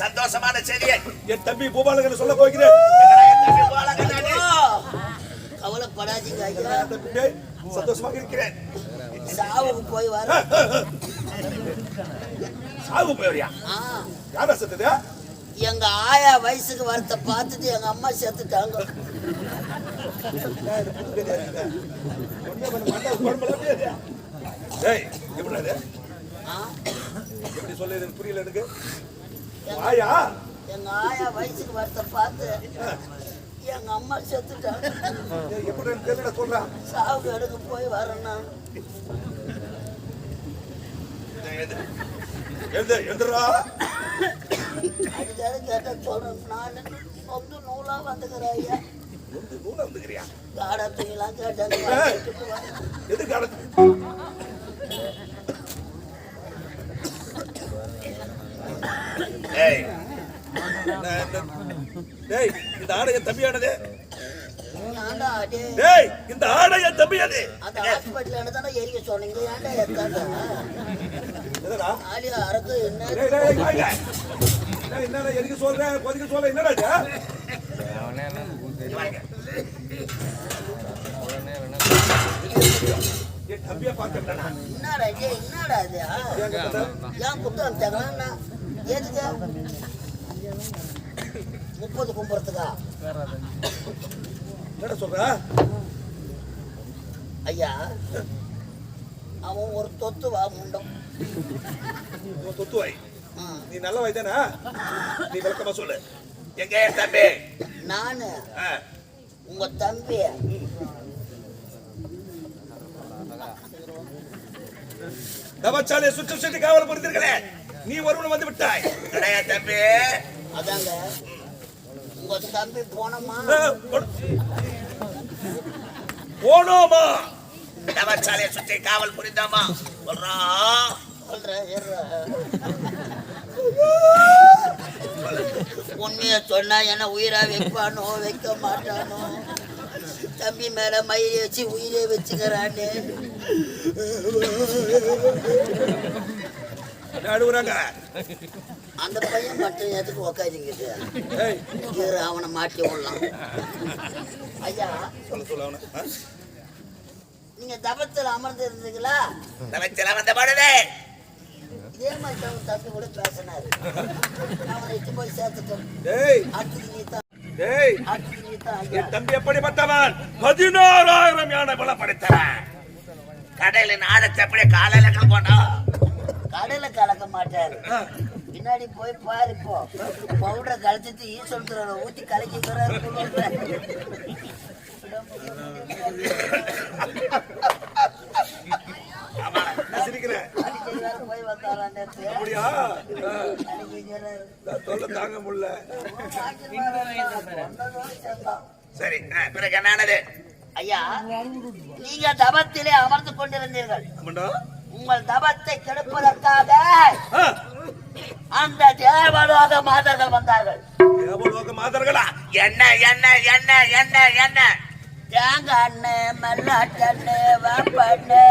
சந்தோஷமான செய்தியை என் தம்பி பூபாலகன் சொல்ல போகிறேன். எங்கடா என் தம்பி கோலகண்ணாடி? கவலைப்படாதீங்க ஐயா சந்தோஷமாக இருக்கிறேன். சாவுக்கு போய் வர சாகு போயிறியா ஆ, யாரா செத்தது? எங்க ஆயா வயசுக்கு வரத்த பார்த்துட்டு எங்க அம்மா செத்துட்டாங்க. எப்படி அது? ஆ, எப்படி சொல்லு எனக்கு புரியல எனக்கு. ஆயா எங்க ஆயா வயசுக்கு வரத்த பார்த்து எங்க அம்மா செத்துட்டாங்க எப்படி தெரியல சொல்றேன் சாவுக்கு எடுக்க போய் வரேன் நான் எழுந்து எழுந்துடா அதுக்காக கேட்டா சொல்றேன். நான் சொந்த நூலா வந்துக்கிறேன் ஐயா. வந்து நூலை வந்துக்கிறியா? காடா துணிலாம் கேட்டாங்க எது காலத்து ஏய், டேய் இந்த ஆடை என் தம்பியானது டேய் இந்த ஆடை என் தம்பியாது அந்த ஹாஸ்பிட்டல் தானே எரிக்க சொன்னீங்க. ஏன்டா எத்தாண்டா எதடா ஆலியா அறக்கு என்ன? டேய் டேய் டேய், டேய் என்னடா எதுக்கு சொல்றேன் கொதிக்க சொல்ற என்னடா இது இங்க வாங்க. என் தம்பியை பார்க்கட்டா என்னடா என்னடா இது ஏன் குத்தம் அமிச்சாங்களா எதுக்கு முப்பது கும்புறதுக்கா என்னடா சொல்ற ஐயா அவன் ஒரு தொத்து வா முண்டம் உன் தொத்து வை நீ நல்ல வைத்தானா நீ விளக்கமா சொல்லு எங்க தம்பி நானு உங்க தம்பி. தவச்சாலை சுற்று சுற்றி காவல் புரிந்தீர்களே. நீ ஒருவன் வந்து விட்டாய். என் தம்பி. அதாங்க உங்க தம்பி போனோமா. போனோமா. தவச்சாலையை சுற்றி காவல் புரிந்தாமா? சொல்றான் சொல்றேன். உண்மைய சொன்னா என்ன உயிரா வைப்பானோ? வைக்க மாட்டானோ? தம்பி மேல மயிரை வச்சு உயிரே வச்சுக்கிறானே. நடுவுறாங்க அந்த பையன் மட்டும் எதுக்கு உக்காதிங்கிட்டு அவனை மாட்டி விடலாம். ஐயா? நீங்க தபத்தில் அமர்ந்து இருந்தீங்களா தவச்சல வந்த பொழுது இதே மாதிரி தான் தம்பி கூட பேசினாரு அவனை இட்டு போய் சேர்த்துட்டேன் டேய். அடுத்தது நீ தான் என் தம்பி எப்படிப்பட்டவன்? பதினாறாயிரம் யானை பலம் படைத்தவன் கடையில ஆடச்சப்படியே காலையில போனோம் கடையில கலக்க மாட்டாரு. பின்னாடி போய் பாரு இப்போ பவுடரை கலச்சிட்டு ஈஸ்வரன் துறை ஊத்தி என்ன நேத்து அப்படியா? தாங்க முடியல. சரி பிறகு என்னானது ஐயா நீங்க தபத்திலே அமர்ந்து கொண்டிருந்தீர்கள். உங்கள் தபத்தை கெடுப்பதற்காக அந்த தேவலோக மாதர்கள் வந்தார்கள். தேவலோக மாதர்களா? என்ன என்ன என்ன என்ன என்ன? தேங்காய் எண்ணெய் மல்லாட்டண்ணு வேப்பண்ணு.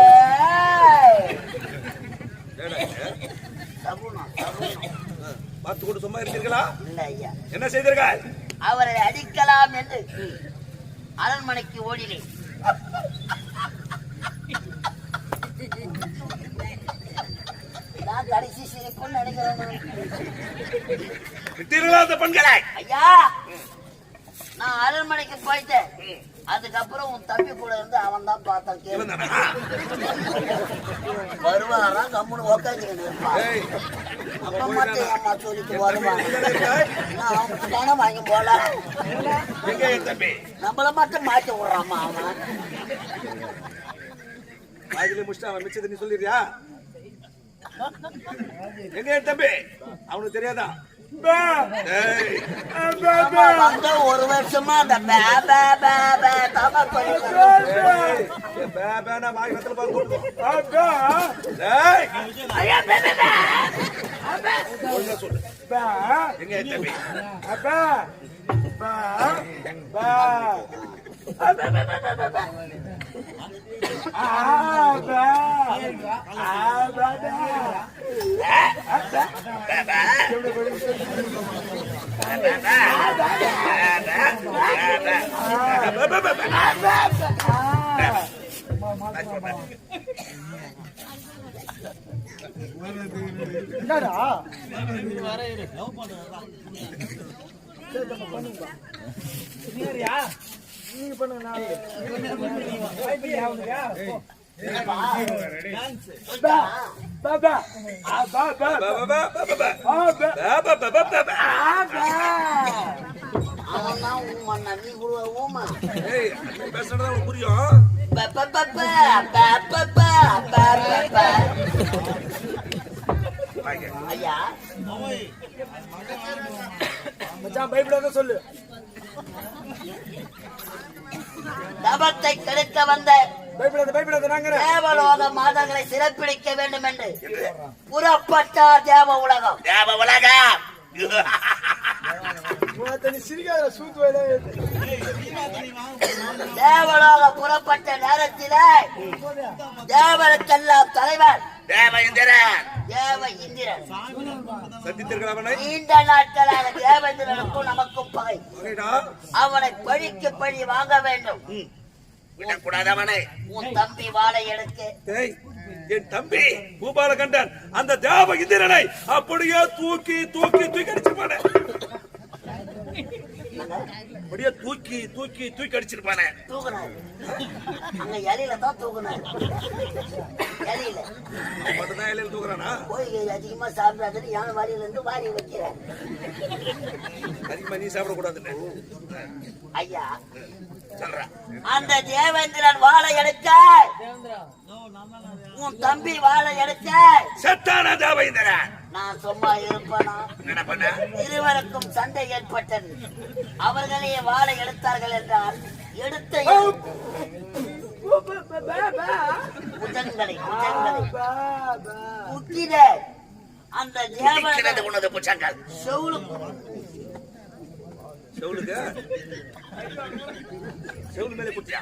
பார்த்து கொண்டு சும்மா ஐயா என்ன செய்தீர்கள்? அவரை அடிக்கலாம் என்று அரண்மனைக்கு ஓடினேன். நான் கடைசி சிரிப்புன்னு நினைக்கிறேன். அந்த பெண்களை? ஐயா நான் அரண்மனைக்கு போயிட்டேன். அதுக்கப்புறம் உன் தம்பி கூட இருந்து அவன் தான்? பார்த்தான் கேள்வி இவன்தானா? வருவாரா கம்முன்னு ஏய், அப்பா மட்டும் அம்மா சொல்லிட்டு? நான் அவனுக்கு பணம் வாங்கி தம்பி? நம்மள மட்டும் மாட்டி விடுறாமா அவன். அதுல முடிச்சுட்டு அவன் மிச்சத்தை நீ சொல்லிடுறியா? எங்க தம்பி? அவனுக்கு தெரியாதா? ஏய், ஆமா, வந்து ஒரு வருஷமா அந்த சொல்லு. என்னடா? வர நீங்க பண்ணுங்க மச்சான் பயப்படாத சொல்லு. தபத்தை கெடுக்க வந்த தேவலோக மாதங்களை சிறப்பிடிக்க வேண்டும் என்று புறப்பட்டார் தேவ உலகம். தேவ உலகம். தேவலோக புறப்பட்ட நேரத்திலே தேவனுக்கெல்லாம் தலைவர் தேவ இந்திரன். தேவ இந்திரன். சத்தித்திருக்கலாம் நீண்ட நாட்களாக தேவேந்திரனுக்கும் நமக்கும் பகை. அவனை பழிக்கு பழி வாங்க வேண்டும். விடக்கூடாது அவனை. உன் தம்பி வாழை டேய், என் தம்பி பூபாலகண்டன் அந்த தேவ இந்திரனை அப்படியே தூக்கி தூக்கி தூக்கி அடிச்சிருப்பானே அப்படியே தூக்கி தூக்கி தூக்கி அடிச்சிருப்பானே. தூக்குனாரு. அங்க இலையில தான் தூக்குனாரு. இலையில. மட்டும்தான் இலையில தூக்குறானா? போய் அதிகமா சாப்பிடாதுன்னு யானை வாரியில இருந்து வாரி வைக்கிறேன் அதிகமா நீ சாப்பிடக்கூடாதுன்னு ஐயா அந்த தேவேந்திரன் வாழை எடுக்க உன் தம்பி வாழை எடுக்க செத்தான தேவ இந்திரன் நான் சும்மா இருப்பேனா? இருவருக்கும் சண்டை ஏற்பட்டது. அவர்களே வாழை எடுத்தார்கள் என்றால் எடுத்த புஜங்களை குத்திட அந்த தேவன் உனது செவலுக்கு செவலு மேலே குட்டியா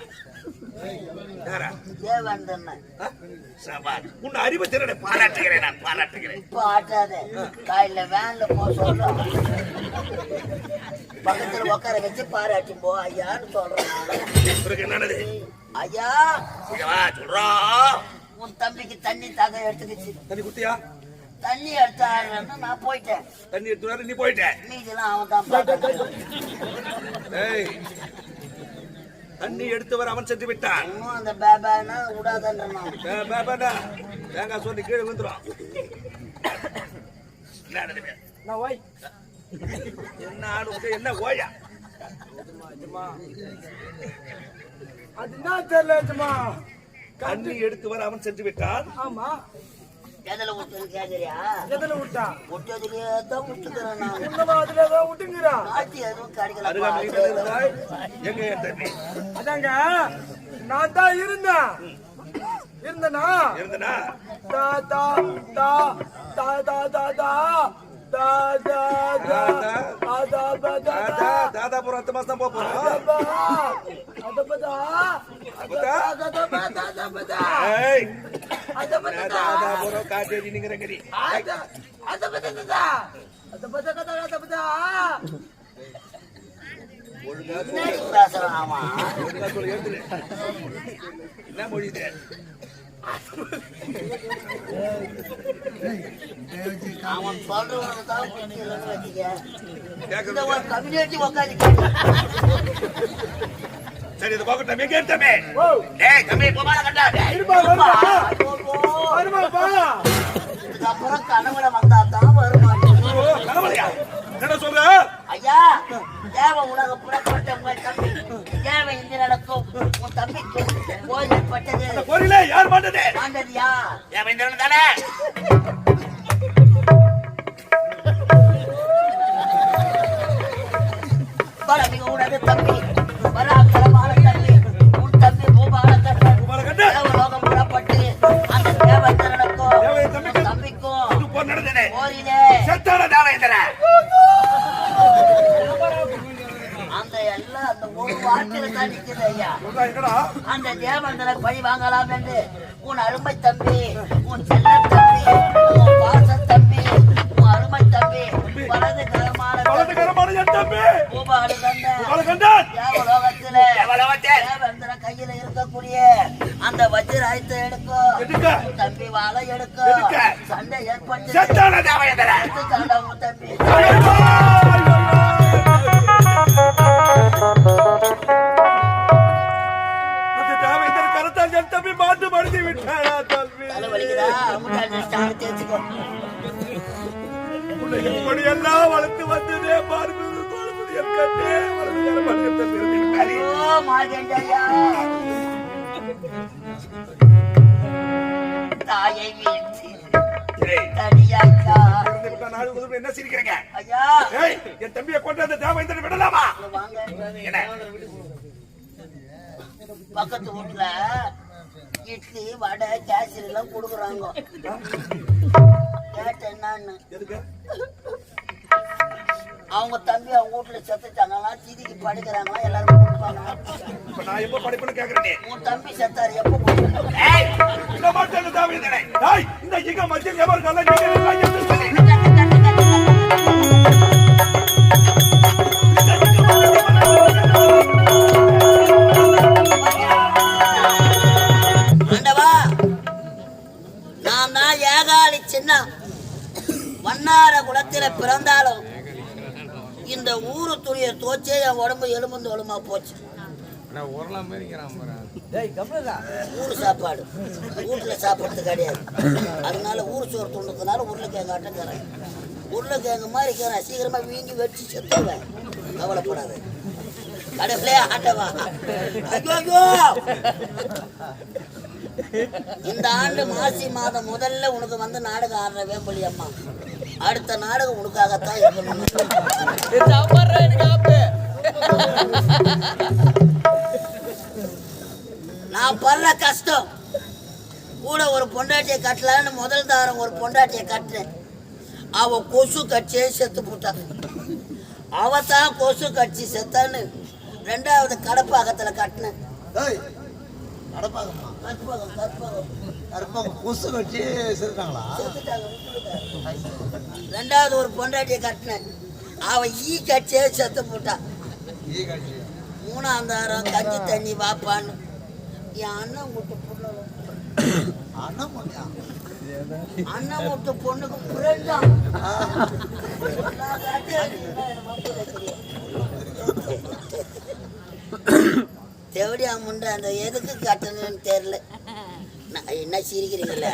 உன் அறிவு இப்போ ஆட்டாத காலையில வேன்ல போக சொல்றோம் பக்கத்துல உட்கார வச்சு பாராட்டும் போ ஐயான்னு சொல்றேன் என்னது? ஐயா. சொல்றா. உன் தம்பிக்கு தண்ணி தாக எடுத்துக்கிச்சு. தண்ணி குட்டியா தண்ணி எடுத்தாருன்னு நான் போயிட்டேன். தண்ணி எடுத்து வர நீ போயிட்ட. மீதிலாம் அவன் தான். ஏய் தண்ணி எடுத்து வர அவன் சென்று விட்டான் இன்னும் அந்த பேபானா விடாதன்ற நான் பே, பே, பேடா. தேங்காய் சொல்லி கீழே விழுந்துரும். என்ன நடக்குது? என்ன ஆடு என்ன ஓயா? அது என்ன தெரியல தண்ணி எடுத்து வர அவன் சென்று விட்டான் ஆமா. எதில் விட்டுன்னு கேட்குறியா எதுல விட்டா விட்டதுலயே தான் விட்டுக்கிறேன் நான் இன்னமா அதுல ஏதோ விட்டுங்கிறா ஆட்சி எதுவும் கிடைக்கல அதாங்க நான் தான் இருந்தேன் இருந்தனா இருந்தனா தா தா தா தா தா தா தா தா தா தா தா தா பா தா தாதா தாதாபுரம் அடுத்த மாசம் தான் போக போறோம் என்ன மொழி அவன் சொல்றவனுக்கு தான் வச்சுக்க ஒரு கம்யூனிட்டி உட்காந்து சரி இது போகட்டமே கேட்டமே ஏய் கம்மி போமால கட்டா இருப்பா வருமாப்பா இதுக்கப்புறம் கனவுல வந்தாதான் வருமா? கனவுலையா? என்ன சொல்ற? ஐயா தேவ உலக புறப்பட்ட உங்கள் தம்பி தம்பி. தேவேந்திர பழி வாங்கலாம் என்று உன் அருமை எல்லாம் வளர்த்து வந்ததே பார்ப்பது என் கண்ணே. தாயை என்ன சிரிக்கிறீங்க? ஐயா. என் தம்பியை கொண்டு அந்த தேவேந்தரை விடலாமா? என்ன? பக்கத்து வீட்டுல இட்லி வடை கேசரி எல்லாம் கொடுக்குறாங்க. கேட்டேன் என்னன்னு? எதுக்கு? அவங்க தம்பி அவங்க வீட்டுல செத்துட்டாங்களா சிதிக்கு படுக்கிறாங்களா எல்லாரும் கொடுப்பாங்க இப்ப நான் எப்ப படிப்புன்னு கேக்குறேன்? உன் தம்பி செத்தாரு எப்போ இந்த தேவேந்தரை டேய் தோச்சே என் உடம்பு எலும்பு தோலுமா போச்சு. ஊரு சாப்பாடு. வீட்டுல சாப்பிடுறது கிடையாது. அதனால ஊர் சோறு துண்டுறதுனால உருளைக்கிழங்கு ஆட்டக்காரன் உருளைக்கிழங்கு மாதிரி இருக்கிறேன் சீக்கிரமா வீங்கி வெடிச்சு செத்துவேன் கவலைப்படாத. கடவுளே ஆண்டவா ஐயோ! இந்த ஆண்டு மாசி மாதம் முதல்ல உனக்கு வந்து நாடகம் ஆடுற வேம்பலி அம்மா. அடுத்த நாடகம் உனக்காகத்தான் இருக்கணும். நான் படுற கஷ்டம். கூட ஒரு பொண்டாட்டியை கட்டலான்னு முதல் தாரம் ஒரு பொண்டாட்டியை கட்டினேன் அவ கொசு கட்சியே செத்து போட்டா. அவ தான் கொசு கட்சி செத்தான்னு ரெண்டாவது கடப்பாக்கத்துல கட்டினேன். ஏய், கற்பகம். கற்பகம் கருப்பாங்க கொசு கட்டி செத்துட்டாங்களா. ரெண்டாவது ஒரு பொண்டாட்டியை கட்டினேன். அவ ஈ கட்சியே செத்து போட்டா. ஈ கட்சி. மூணாம் தாரம் கஞ்சி தண்ணி வாப்பான்னு. என் அண்ணன் விட்டு பொண்ணு. அண்ணன் அண்ணன் விட்டு பொண்ணுக்கு ஃப்ரெண்டா தேவடியா முண்டை அந்த எதுக்கு கட்டணும்னு தெரியல. நான் என்ன சிரிக்கிறீங்கள?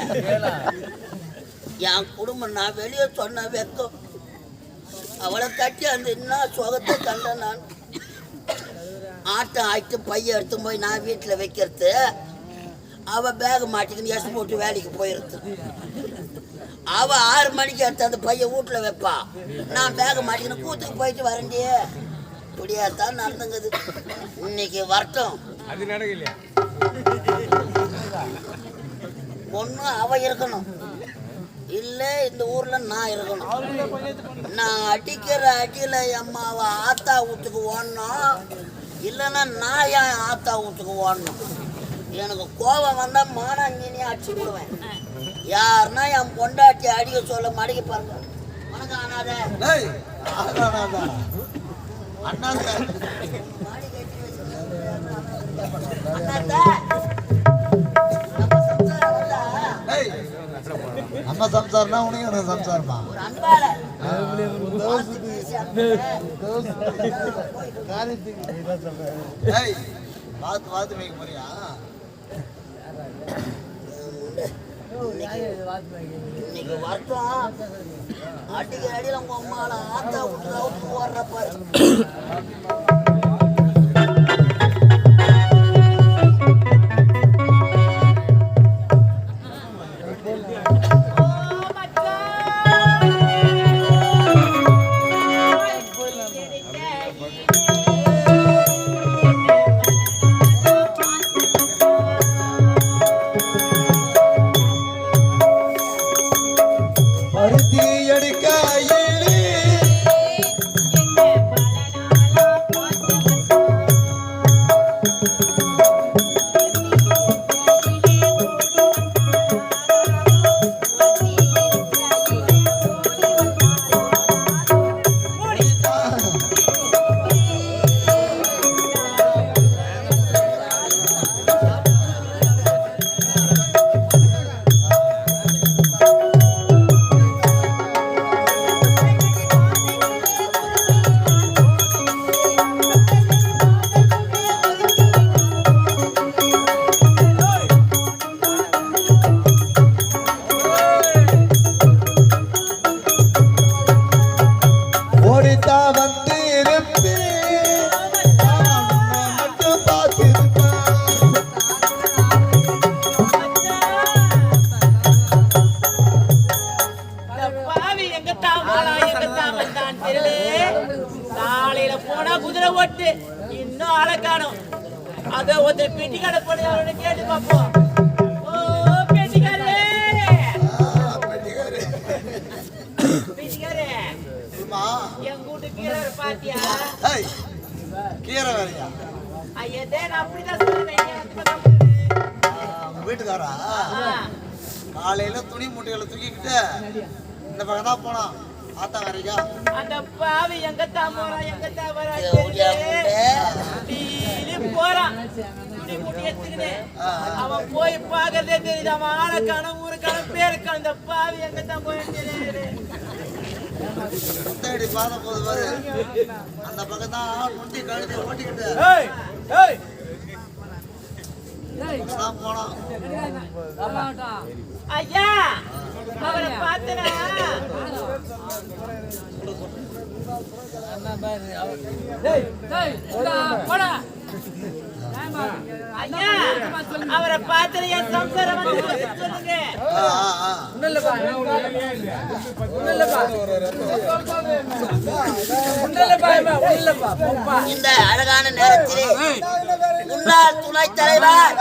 என் குடும்பம் நான் வெளியே சொன்ன வெக்கம். அவளை கட்டி அந்த என்ன சுகத்தை கண்டேன் நான். ஆட்டம் ஆயிட்டு பைய எடுத்து போய் நான் வீட்டில் வைக்கிறது. அவ பேக் மாட்டிக்கின்னு எஸ் போட்டு வேலைக்கு போயிடுது அவ ஆறு மணிக்கு எடுத்து அந்த பையன் வீட்டில் வைப்பா. நான் பேக் மாட்டிக்கின்னு கூத்துக்கு போயிட்டு வரண்டியே இப்படியாத்தான் நடந்துங்குது. இன்னைக்கு வரட்டும் அது நடக்கலையா? ஒண்ணு அவ இருக்கணும். இல்ல இந்த ஊர்ல நான் இருக்கணும். நான் அடிக்கிற அடியில அம்மாவை ஆத்தா வீட்டுக்கு ஓடணும். இல்லைன்னா நான் என் ஆத்தா வீட்டுக்கு ஓடணும்? எனக்கு கோபம் வந்தா மானாங்கினே அடிச்சு விடுவேன். யாருன்னா என் பொண்டாட்டி அடிக்க சொல்ல மடக்கி பாருங்க. வணக்கம் அண்ணாத. நம்ம சம்சாரம்னா உனக்கு எனக்கு சம்சாரமா? பார்த்து பார்த்து வைக்க போறியா? இன்னைக்கு வரட்டும். அடிக்கிற அடியில உங்க அம்மால ஆத்தா விட்டு அவுட்டு அவன் போய் பார்க்கறதே தெரியுது அவன் ஆளை காணும் ஊரு காணும் பேரு காணும் பாவி எங்க போய் தெரியுது பாத போது பாரு அந்த பக்கம் தான் ஓட்டிக்கிட்டு ஐயா அவரை பார்த்தனா அவரை பார்த்து என் சம்சாரம் சொல்லுங்க ஆ, ஆ, ஆ. இந்த அழகான நேரத்திலே முன்னாள் துணைத் தலைவர்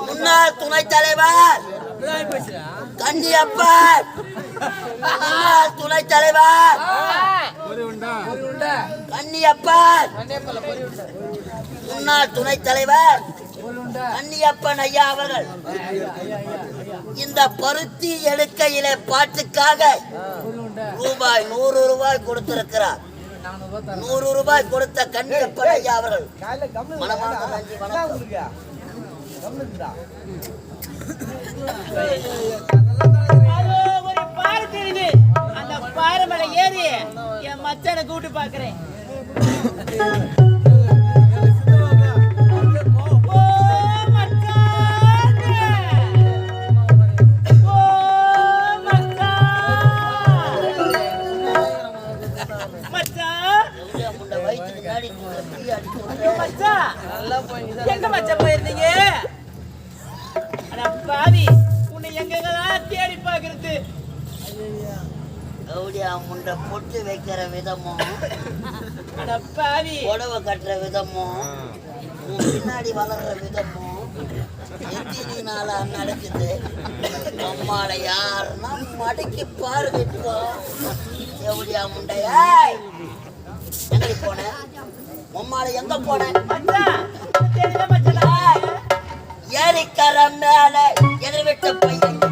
முன்னாள் துணைத் தலைவர் கண்டியப்பன் முன்னாள் துணைத் தலைவர் கன்னியப்பன் முன்னாள் துணைத் தலைவர் கன்னியப்பன் ஐயா அவர்கள்! இந்த பருத்தி எடுக்கையிலே பாட்டுக்காக ரூபாய் நூறு ரூபாய் கொடுத்திருக்கிறார். நூறு ரூபாய் கொடுத்த கன்னியப்பன் ஐயா அவர்கள். மனமார்ந்த நன்றி வணக்கம். ஒரு பாறை தெரியுது அந்த பாறை மேல ஏறி என் மச்சான கூப்பிட்டு பாக்குறேன் ஓ மச்சான் ஓ பாவி உன்னை எங்கெங்கெல்லாம் தேடி பாக்குறது கவுடியா முண்டை பொட்டு வைக்கிற விதமும் பாவி. புடவை கட்டுற விதமும் பின்னாடி வளர்ற விதமும் எத்தனை நாளா நடக்குது? அம்மால யாருன்னா மடக்கி பாரு கட்டுவோம் எவ்வளியா முண்டையா எங்க போன? உம்மால எங்க போன? மச்சான் தெரியுதா மேல எதிர்விட்ட பையன்.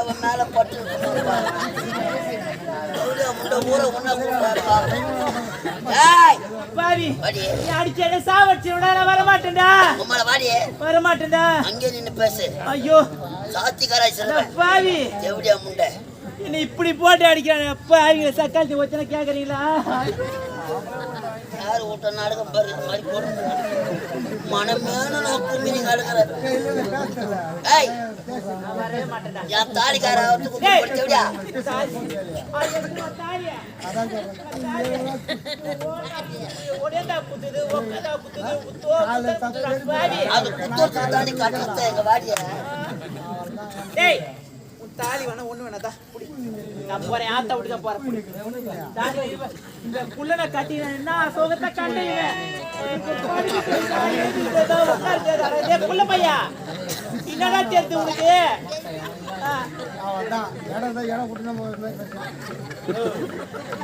அவன் மேல பட்டு ஊரை உன்ன நீ அடிச்சேனே சாவடிச்சு விட நான் வர மாட்டேன்டா உம்மால வாடி. வர மாட்டேன்டா அங்கே நின்னு பேசு. ஐயோ. செல்வன் பாவி. எப்படியா முண்டை. என்ன இப்படி போட்டு அடிக்கிறானே அப்பா அவங்க சக்காலத்தி வச்சுனா கேக்குறீங்களா? யார் விட்ட நாடகம் பாரு இது மாதிரி போட்டு மனமேனு நோக்கு மீனிங் அடுக்கிற ஏய் என் தாலிக்கார அது தாண்டி கட்டுறத எங்க வாடிய டேய் தாலி வேணா ஒண்ணு வேணாதா புடி நான் போறேன் ஆத்த விட்டு தான் போறேன் இந்த புள்ளனை கட்டின என்ன சோகத்தை கண்டீங்க புள்ள பையா? என்னடா தெரியுது உனக்கு.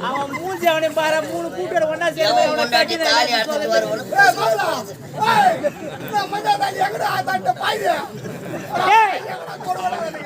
அவன் மூஞ்சி அவனை பாரு மூணு கூட்டோட ஒண்ணா சேர்ந்து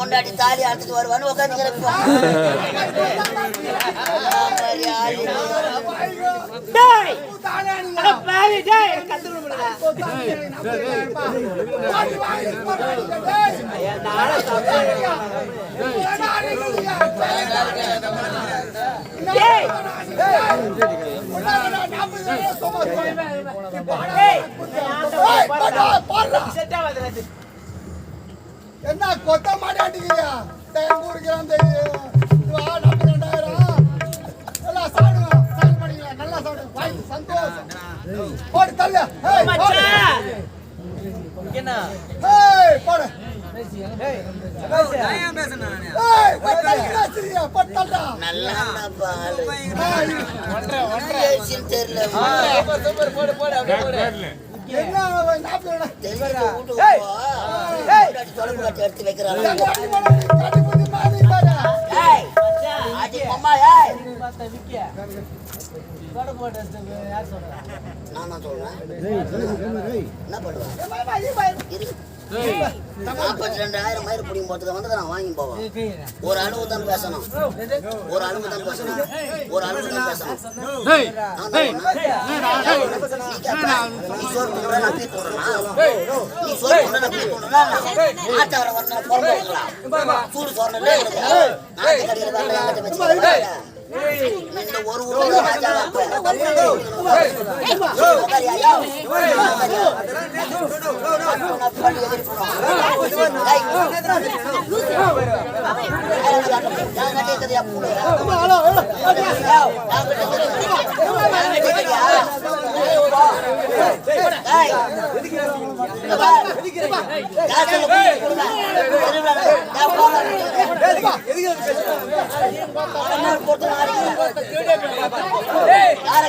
கொண்டாட்டி தாலி அறுத்துட்டு வருவான்னு உட்காந்து டேய் அட பாவி டேய் கத்துற முடியல ஐயா நாளை டேய் டேய் செட் ஆகாது என்ன கொத்த மாட்டாட்டிக்கிறியா டைம் குடிக்கிறான் வா நம்ம ரெண்டாயிரம். எல்லாம் சாப்பிடுங்க. சாப்பிட மாட்டீங்களா நல்லா சாப்பிடுங்க. வாய் சந்தோஷம். போடு தள்ளு. என்ன போடு. தெரியல. என்ன எடுத்து வைக்கிறாங்க நான் சொல்றேன் என்ன பண்ணுவேன் நாற்பத்தி ரெண்டாயிரம் மயிர் பிடிக்கும் போறதுக்கு வந்து நான் வாங்கி போவேன். ஒரு அளவு தான் பேசணும். ஒரு அளவு தான் பேசணும். ஒரு அளவு தான் பேசணும். நீ சோறு வர, நான் பீ கொண்டுறேனா? நீ சோறு நான் பீ கொண்டுறேனா? ஆச்சார வரணும். சூடு இருக்கு. நாட்டு கடையில என்கிட்ட வச்சுக்கிறேன். இந்த ஒரு ஊர்ல ராஜா போட்டு நான் அடிக்கிறேன். யாரை